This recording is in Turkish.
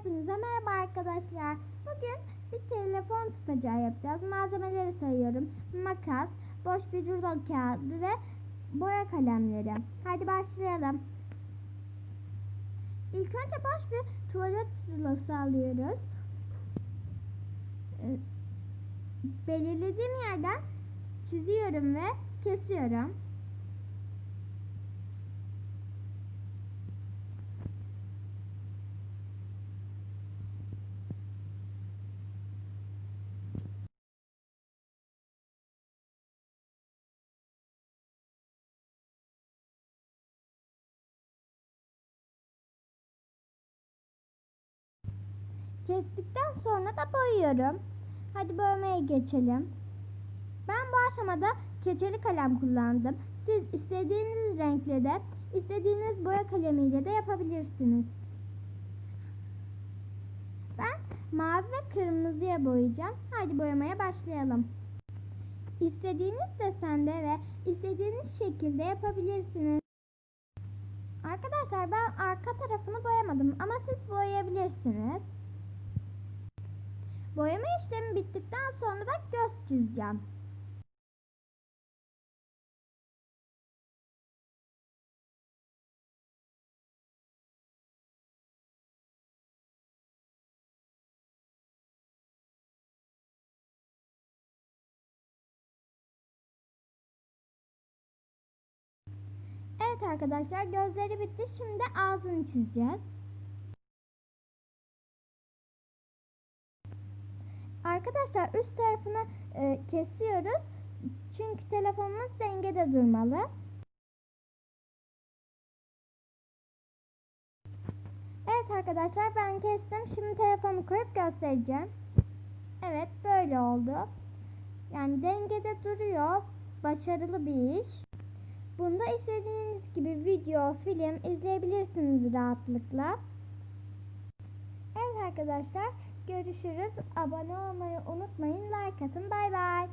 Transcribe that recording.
Hepinize merhaba arkadaşlar. Bugün bir telefon tutacağı yapacağız. Malzemeleri sayıyorum. Makas, boş bir rulo kağıdı ve boya kalemleri. Hadi başlayalım. İlk önce boş bir tuvalet rulosu alıyoruz. Belirlediğim yerden çiziyorum ve kesiyorum. Kestikten sonra da boyuyorum. Hadi boyamaya geçelim. Ben bu aşamada keçeli kalem kullandım. Siz istediğiniz renkle de istediğiniz boya kalemiyle de yapabilirsiniz. Ben mavi ve kırmızıya boyayacağım. Hadi boyamaya başlayalım. İstediğiniz desende ve istediğiniz şekilde yapabilirsiniz. Arkadaşlar ben arka tarafını boyamadım ama siz boyayabilirsiniz. İşlemi bittikten sonra da göz çizeceğim. Evet arkadaşlar gözleri bitti. Şimdi ağzını çizeceğiz. Arkadaşlar üst tarafını e, kesiyoruz. Çünkü telefonumuz dengede durmalı. Evet arkadaşlar ben kestim. Şimdi telefonu koyup göstereceğim. Evet böyle oldu. Yani dengede duruyor. Başarılı bir iş. Bunda istediğiniz gibi video, film izleyebilirsiniz rahatlıkla. Evet arkadaşlar görüşürüz. Abone olmayı unutmayın. Like atın. Bay bay.